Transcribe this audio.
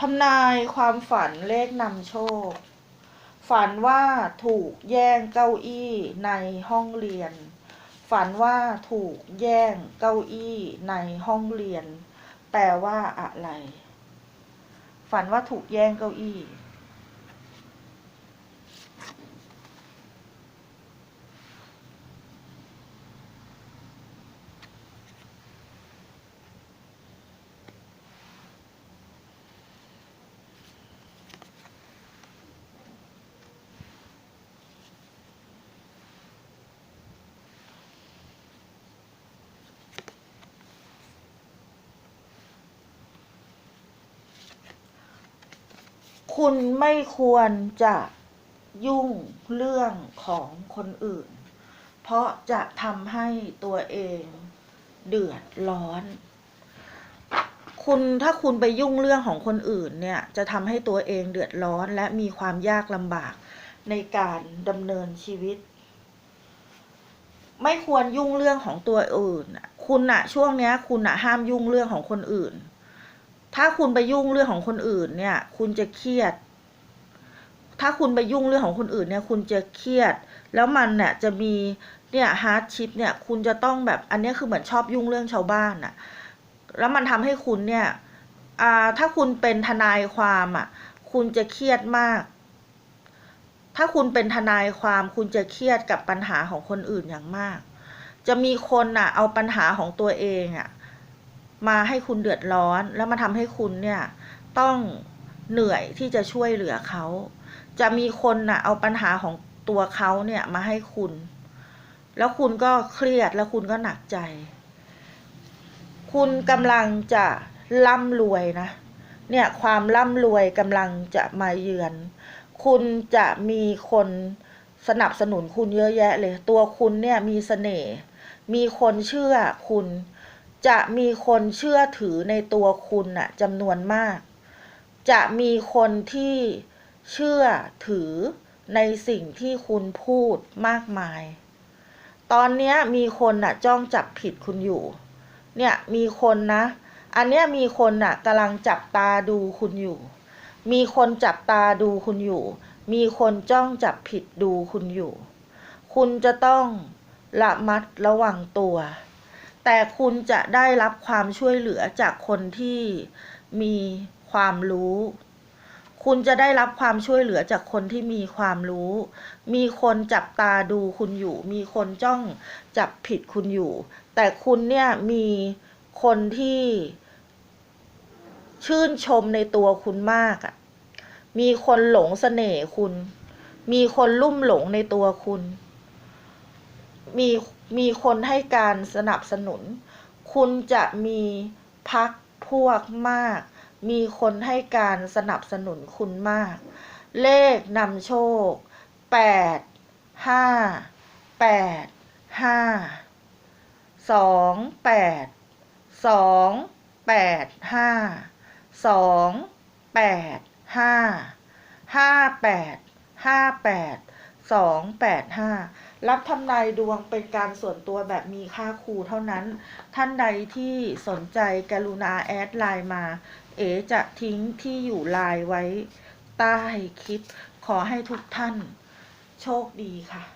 ทำนายความฝันเลขนำโชค ฝันว่าถูกแย่งเก้าอี้ในห้องเรียน ฝันว่าถูกแย่งเก้าอี้ในห้องเรียน แปลว่าอะไร ฝันว่าถูกแย่งเก้าอี้ คุณไม่ควรจะยุ่งเรื่องของคนอื่น เพราะจะทำให้ตัวเองเดือดร้อน คุณถ้าคุณไปยุ่งเรื่องของคนอื่นเนี่ยจะทำให้ตัวเองเดือดร้อนและมีความยากลำบากในการดำเนินชีวิต ไม่ควรยุ่งเรื่องของตัวอื่น คุณอะช่วงเนี้ย คุณอะห้ามยุ่งเรื่องของคนอื่น ถ้าคุณไปยุ่งเรื่องของคนอื่นเนี่ย คุณจะเครียด ถ้าคุณไปยุ่งเรื่องของคนอื่นเนี่ย คุณจะเครียด แล้วมันเนี่ยจะมีเนี่ยฮาร์ดชิปเนี่ย คุณจะต้องแบบอันนี้คือเหมือนชอบยุ่งเรื่องชาวบ้านอะแล้วมันทำให้คุณเนี่ยอ่าถ้าคุณเป็นทนายความอะคุณจะเครียดมาก ถ้าคุณเป็นทนายความคุณจะเครียดกับปัญหาของคนอื่นอย่างมาก จะมีคนน่ะเอาปัญหาของตัวเองอะ มาให้คุณเดือดร้อน แล้วมาทำให้คุณเนี่ย ต้องเหนื่อยที่จะช่วยเหลือเขา จะมีคนน่ะ เอาปัญหาของตัวเขาเนี่ยมาให้คุณ แล้วคุณก็เครียดแล้วคุณก็หนักใจ คุณกำลังจะร่ำรวยนะ เนี่ยความร่ำรวยกำลังจะมาเยือน คุณจะมีคนสนับสนุนคุณเยอะแยะเลย ตัวคุณเนี่ยมีเสน่ห์มีคนเชื่อคุณ จะมีคนเชื่อถือในตัวคุณน่ะจำนวนมาก จะมีคนที่เชื่อถือในสิ่งที่คุณพูดมากมาย ตอนนี้มีคนน่ะจ้องจับผิดคุณอยู่ เนี่ยมีคนนะ อันเนี้ยมีคนน่ะกำลังจับตาดูคุณอยู่ มีคนจับตาดูคุณอยู่ มีคนจ้องจับผิดดูคุณอยู่ คุณจะต้องระมัดระวังตัว แต่คุณจะได้รับความช่วยเหลือจากคนที่มีความรู้ คุณจะได้รับความช่วยเหลือจากคนที่มีความรู้ มีคนจับตาดูคุณอยู่ มีคนจ้องจับผิดคุณอยู่ แต่คุณเนี่ยมีคนที่ชื่นชมในตัวคุณมากอะ่ะ มีคนหลงเสน่ห์คุณ มีคนลุ่มหลงในตัวคุณ มี มีคนให้การสนับสนุน คุณจะมีพักพวกมาก มีคนให้การสนับสนุนคุณมาก เลขนำโชค 8 5 8 5 2 8 2 8 5 2 8 5 5 8 5 8 2 8 5 รับทำนายดวงเป็นการส่วนตัวแบบมีค่าครูเท่านั้น ท่านใดที่สนใจกรุณาแอดไลน์มา เอจะทิ้งที่อยู่ไลน์ไว้ใต้คลิป ขอให้ทุกท่านโชคดีค่ะ